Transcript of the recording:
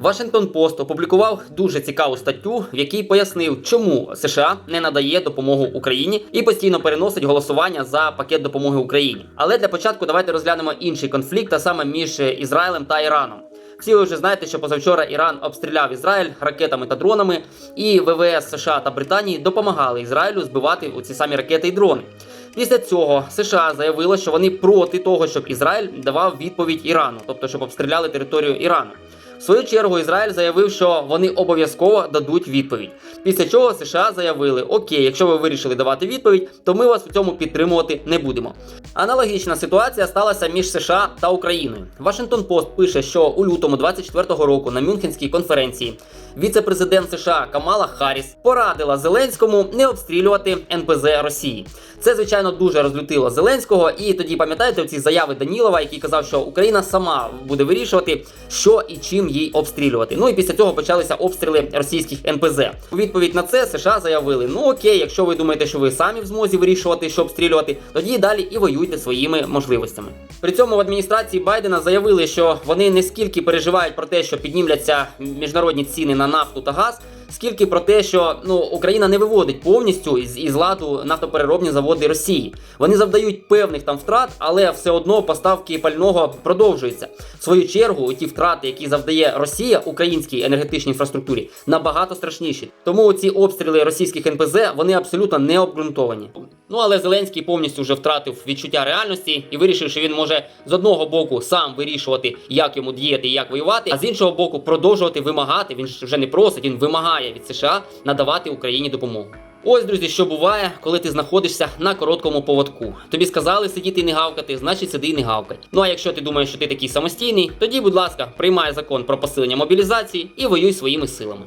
Вашингтон Пост опублікував дуже цікаву статтю, в якій пояснив, чому США не надає допомогу Україні і постійно переносить голосування за пакет допомоги Україні. Але для початку давайте розглянемо інший конфлікт, а саме між Ізраїлем та Іраном. Всі ви вже знаєте, що позавчора Іран обстріляв Ізраїль ракетами та дронами, і ВВС США та Британії допомагали Ізраїлю збивати у ці самі ракети і дрони. Після цього США заявило, що вони проти того, щоб Ізраїль давав відповідь Ірану, тобто щоб обстріляли територію Ірану. В свою чергу Ізраїль заявив, що вони обов'язково дадуть відповідь. Після чого США заявили: Окей, якщо ви вирішили давати відповідь, то ми вас у цьому підтримувати не будемо. Аналогічна ситуація сталася між США та Україною. Вашингтон Пост пише, що у лютому 24-го року на Мюнхенській конференції віце-президент США Камала Харріс порадила Зеленському не обстрілювати НПЗ Росії. Це звичайно дуже розлютило Зеленського. І тоді пам'ятаєте ці заяви Данілова, який казав, що Україна сама буде вирішувати, що і чим їй обстрілювати. Ну і після цього почалися обстріли російських НПЗ. У відповідь на це США заявили: ну окей, якщо ви думаєте, що ви самі в змозі вирішувати, що обстрілювати, тоді далі і воюйте своїми можливостями. При цьому в адміністрації Байдена заявили, що вони не скільки переживають про те, що піднімляться міжнародні ціни на нафту та газ. Скільки про те, що ну Україна не виводить повністю із, із ладу нафтопереробні заводи Росії. Вони завдають певних там втрат, але все одно поставки пального продовжуються. В свою чергу, ті втрати, які завдає Росія українській енергетичній інфраструктурі, набагато страшніші. Тому ці обстріли російських НПЗ вони абсолютно не обґрунтовані. Ну але Зеленський повністю вже втратив відчуття реальності і вирішив, що він може з одного боку сам вирішувати, як йому діяти і як воювати, а з іншого боку, продовжувати вимагати. Він вже не просить, він вимагає від США надавати Україні допомогу. Ось, друзі, що буває, коли ти знаходишся на короткому поводку. Тобі сказали сидіти і не гавкати, значить сиди і не гавкай. Ну а якщо ти думаєш, що ти такий самостійний, тоді, будь ласка, приймай закон про посилення мобілізації і воюй своїми силами.